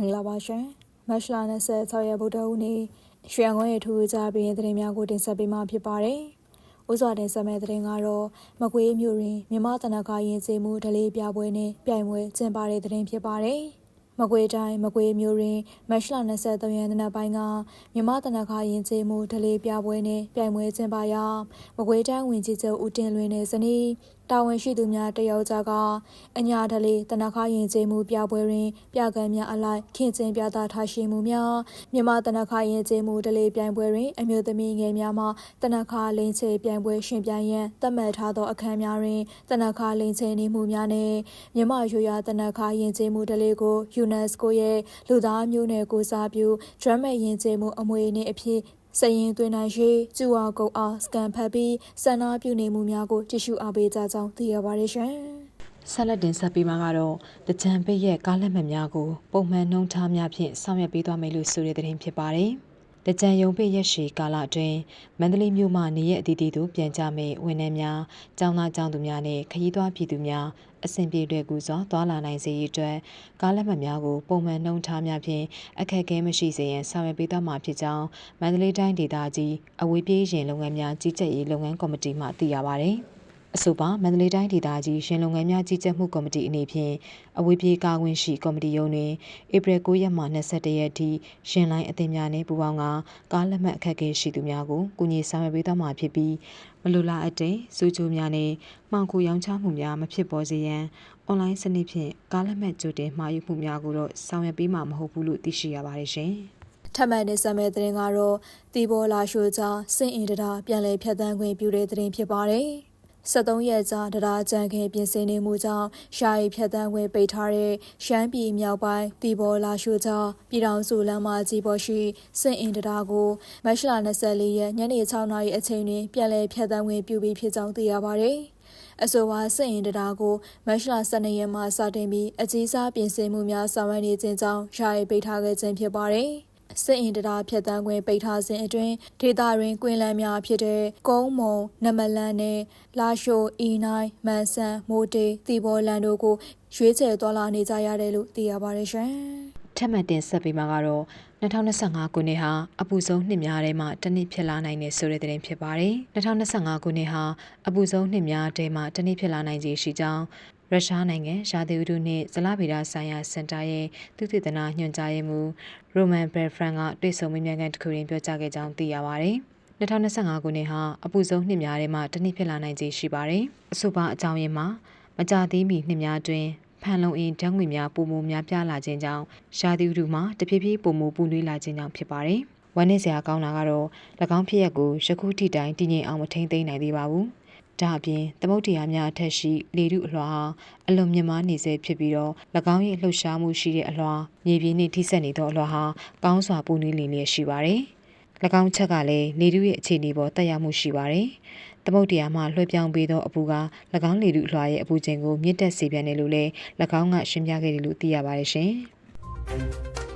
မင်္ဂလာပါရှင်မတ်လ26ရက်ဗုဒ္ဓဟူးနေ့ရွှေရန်ကုန်ရဲ့ထူးခြားပြီးသတင်းများကိုတင်ဆက်ပေးမှာဖြစ်ပါတယ်။ဥစွာတင်ဆက်မယ့်သတင်းကတော့မကွေးမြို့တွင်မြမတနခရင်ကျေးမှုဒလေးပြပွဲနဲ့ပြိုင်ပွဲကျင်းပတဲ့သတင်းဖြစ်ပါတယ်။မကွေးတိုင်းမကွေးမြို့တွင်မတ်လ23ရက်နေ့ပိုင်းကမြမတနခရင်ကျေးမှုဒလေးပြပွဲနဲ့ပြိုင်ပွဲကျင်းပရာမကွေးတိုင်းဝင်ကြီးချုပ်ဦးတင်လွင်နဲ့ဇနီး တာဝန်ရှိသူများတယောက်ကြကအညာတလေတနခါရင်ကျေးမှုပြပွဲတွင် ပြကံများအလိုက်ခင်ကျင်းပြသထားရှိမှုများမြန်မာတနခါရင်ကျေးမှုတလေပြိုင်ပွဲတွင် အမျိုးသမီးငယ်များမှတနခါလိန်ချေပြိုင်ပွဲရှင်ပြိုင်ရန်သတ်မှတ်ထားသောအခမ်းများတွင်တနခါလိန်ချေနေမှုများနှင့်မြန်မာရိုးရာတနခါရင်ကျေးမှုတလေကို UNESCO ရဲ့လူသားမျိုးနွယ်ကိုစားပြု drama ရင်ကျေးမှုအမွေအနှစ်အဖြစ် စရင်သွင်းနိုင်ရှိကျူဝါကုတ်အားစကန်ဖတ်ပြီးစန္ဒပြုနေမှုများကိုကြည့်ရှုအားပေးကြကြောင်းသိရပါတယ်ရှင်။ဆက်လက်တင်ဆက်ပေးမှာကတော့တကြံပိတ်ရဲ့ကားလက်မှတ်များကိုပုံမှန်နှုံးထားများဖြင့်ဆောင်ရွက်ပေးသွားမယ်လို့ဆိုတဲ့သတင်းဖြစ်ပါတယ်။ တကြံယုံပိတ်ရက်ရှည်ကာလအတွင်းမန္တလေးမြို့မှနေရက်အသီးသီးသို့ပြန်ကြမယ့်ဝန်ထမ်းများ၊ကျောင်းသားကျောင်းသူများနဲ့ခရီးသွားပြည်သူများအဆင်ပြေလွယ်ကူစွာသွာလာနိုင်စေရေးအတွက်ကားလက်မှတ်များကိုပုံမှန်နှုံးထားများဖြင့်အခက်အခဲမရှိစေရန်ဆောင်ရွက်ပေးသွားမှာဖြစ်ကြောင်းမန္တလေးတိုင်းဒေသကြီးအဝေးပြေးရင်လုပ်ငန်းများကြီးကြပ်ရေးလုပ်ငန်းကော်မတီမှသိရပါဗျ။ အဆိုပါမန္တလေးတိုင်းဒေသကြီးရှင်လုပ်ငန်းများကြီးကြပ်မှုကော်မတီအနေဖြင့်အဝေးပြေးကားဝင်ရှိကော်မတီရုံးတွင်ဧပြီ9ရက်မှ22ရက်ထိရှင်လိုင်းအသင်းများနှင့်ပူးပေါင်းကကားလက်မှတ်အခက်အခဲရှိသူများကိုကူညီဆောင်ရွက်ပေးသွားမှာဖြစ်ပြီးမလိုလားအပ်တဲ့စူးချိုးများနှင့်မှောင်ခိုရောင်းချမှုများမဖြစ်ပေါ်စေရန်အွန်လိုင်းစနစ်ဖြင့်ကားလက်မှတ်ကြိုတင်မှာယူမှုများကိုတော့ဆောင်ရွက်ပေးမှာမဟုတ်ဘူးလို့သိရှိရပါတယ်ရှင်။ထပ်မံနေဆက်မဲ့တဲ့ရင်ကတော့တီဘောလာရှိုးကြားစင်အင်တရာပြန်လည်ဖြတ်တန်းခွင့်ပြုတဲ့တဲ့ဖြစ်ပါတယ်။ 73ရက်ကြာတရားကြံခင်ပြင်ဆင်နေမှုကြောင့်ရှာရီဖြတ်တန်းခွင့်ပိတ်ထားတဲ့ရှမ်းပြည်မြောက်ပိုင်းတီဘောလာရှိုးကြားပြည်တော်စုလမ်းမကြီးပေါ်ရှိစင်အင်တရာကိုမတ်လ24ရက်ညနေ6နာရီအချိန်တွင်ပြန်လည်ဖြတ်တန်းခွင့်ပြုပြီးဖြစ်ကြောင်းသိရပါတယ်။အဆိုပါစင်ရင်တရာကိုမတ်လ12ရက်မှစတင်ပြီးအကြီးစားပြင်ဆင်မှုများဆောင်ရွက်နေခြင်းကြောင့်ယာယီပိတ်ထားခဲ့ခြင်းဖြစ်ပါတယ်။ စစ်အင်တရာဖြတ်တန်းခွင့်ပိတ်ထားစဉ်အတွင်းဒေသတွင်ကွင်းလန်းများဖြစ်တဲ့ကုန်းမုံနမလန်းနဲ့လာရှိုအီနိုင်မန်ဆန်မိုတေတီဘောလန်တို့ကိုရွေးချယ်သွားလာနေကြရတယ်လို့သိရပါတယ်ရှင်။ထပ်မံတင်ဆက်ပေးမှာကတော့2025ခုနှစ်ဟာအပူဆုံးနှစ်များထဲမှာတစ်နှစ်ဖြစ်လာနိုင်တဲ့ဆိုတဲ့သတင်းဖြစ်ပါတယ်။2025ခုနှစ်ဟာအပူဆုံးနှစ်များထဲမှာတစ်နှစ်ဖြစ်လာနိုင်ခြေရှိကြောင်း ရုရှားနိုင်ငံရာသီဥတုနှင့်ဇလဗေဒဆိုင်ရာစင်တာရဲ့သုတေသနညွှန်ကြားရေးမှူးရိုမန်ဘယ်ဖရန်ကတွေ့ဆုံမေးမြန်းခန်းတစ်ခုတွင်ပြောကြားခဲ့ကြောင်းသိရပါဗျ။2025ခုနှစ်ဟာအပူဆုံးနှစ်များထဲမှာတစ်နှစ်ဖြစ်လာနိုင်ခြေရှိပါတယ်။အဆိုပါအကြောင်းရင်းမှာမကြသေးမီနှစ်များတွင်ဖန်လုံအင်ဓာတ်ငွေများပုံမများပြားလာခြင်းကြောင့်ရာသီဥတုမှာတဖြည်းဖြည်းပုံမပူနွေးလာခြင်းကြောင့်ဖြစ်ပါတယ်။ဝမ်းနည်းစရာကောင်းတာကတော့၎င်းဖြစ်ရက်ကိုယခုထိတိုင်တည်ငြိမ်အောင်မထိန်သိမ်းနိုင်သေးပါဘူး။ ဒါအပြင်သမုတ်တရားများအထက်ရှိလေထုအလွှာဟာအလွန်မြင့်မားနေစေဖြစ်ပြီးတော့၎င်း၏လှုပ်ရှားမှုရှိတဲ့အလွှာမြေပြင်နှင့်ထိစပ်နေသောအလွှာဟာကောင်းစွာပူနွေးလျက်ရှိပါတယ်။၎င်းချက်ကလည်းလေထုရဲ့အခြေအနေပေါ်တက်ရောက်မှုရှိပါတယ်။သမုတ်တရားမှလွှဲပြောင်းပေးသောအပူက၎င်းလေထုအလွှာရဲ့အပူချိန်ကိုမြင့်တက်စေပြန်တယ်လို့လည်း၎င်းကရှင်းပြခဲ့တယ်လို့သိရပါတယ်ရှင်။